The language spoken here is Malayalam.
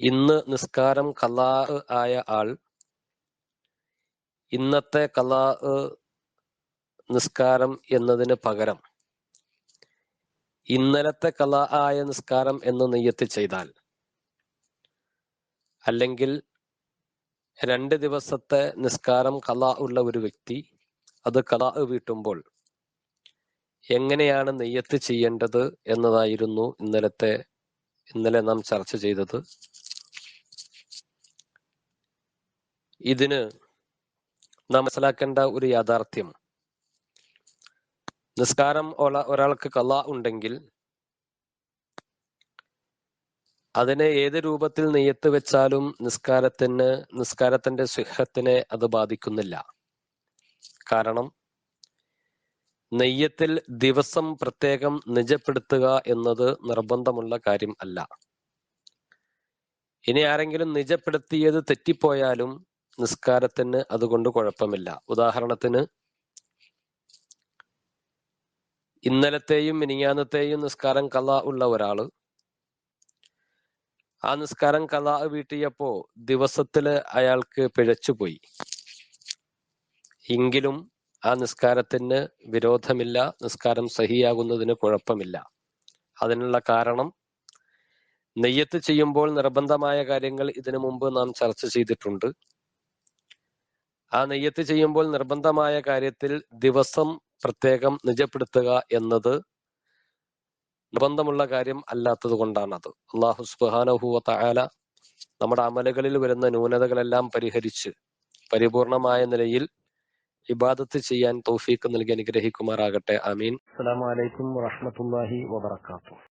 ഇന്ന് നിസ്കാരം കലാ ആയ ആൾ ഇന്നത്തെ കലാ നിസ്കാരം എന്നതിന് പകരം ഇന്നലത്തെ കലാ ആയ നിസ്കാരം എന്ന് നെയ്യത്ത് ചെയ്താൽ അല്ലെങ്കിൽ രണ്ട് ദിവസത്തെ നിസ്കാരം കലാ ഉള്ള ഒരു വ്യക്തി അത് കലാ വീട്ടുമ്പോൾ എങ്ങനെയാണ് നെയ്യത്ത് ചെയ്യേണ്ടത് എന്നതായിരുന്നു ഇന്നലത്തെ ഇന്നലെ നാം ചർച്ച ചെയ്തത്. ഇതിന് നാം മനസ്സിലാക്കേണ്ട ഒരു യാഥാർത്ഥ്യം. നിസ്കാരം ഒരാൾക്ക് കല ഉണ്ടെങ്കിൽ അതിനെ ഏത് രൂപത്തിൽ നെയ്യത്ത് വെച്ചാലും നിസ്കാരത്തിന് നിസ്കാരത്തിന്റെ സുഖത്തിനെ അത് ബാധിക്കുന്നില്ല. കാരണം നെയ്യത്തിൽ ദിവസം പ്രത്യേകം നിജപ്പെടുത്തുക എന്നത് നിർബന്ധമുള്ള കാര്യം അല്ല. ഇനി ആരെങ്കിലും നിജപ്പെടുത്തിയത് തെറ്റിപ്പോയാലും നിസ്കാരത്തിന് അതുകൊണ്ട് കുഴപ്പമില്ല. ഉദാഹരണത്തിന് ഇന്നലത്തെയും മിനിങ്ങാന്നത്തെയും നിസ്കാരം കല ഉള്ള ഒരാൾ. ആ നിസ്കാരം കല വീട്ടിയപ്പോ ദിവസത്തിൽ അയാൾക്ക് പിഴച്ചുപോയി എങ്കിലും ആ നിസ്കാരത്തിന് വിരോധമില്ല നിസ്കാരം സഹിയാകുന്നതിന് കുഴപ്പമില്ല. അതിനുള്ള കാരണം നെയ്യത്ത് ചെയ്യുമ്പോൾ നിർബന്ധമായ കാര്യങ്ങൾ ഇതിനു മുമ്പ് നാം ചർച്ച ചെയ്തിട്ടുണ്ട്. ആ നെയ്യത്ത് ചെയ്യുമ്പോൾ നിർബന്ധമായ കാര്യത്തിൽ ദിവസം പ്രത്യേകം നിജപ്പെടുത്തുക എന്നത് നിർബന്ധമുള്ള കാര്യം അല്ലാത്തത് കൊണ്ടാണത്. അള്ളാഹു സുബാനഹുവ നമ്മുടെ അമലുകളിൽ വരുന്ന ന്യൂനതകളെല്ലാം പരിഹരിച്ച് പരിപൂർണമായ നിലയിൽ ഇബാദത്ത് ചെയ്യാൻ തൗഫീക്ക് നൽകി അനുഗ്രഹിക്കുമാറാകട്ടെ. അമീൻ അസ്സലാമു അലൈക്കും വറഹ്മത്തുള്ളാഹി വബറകാതുഹു.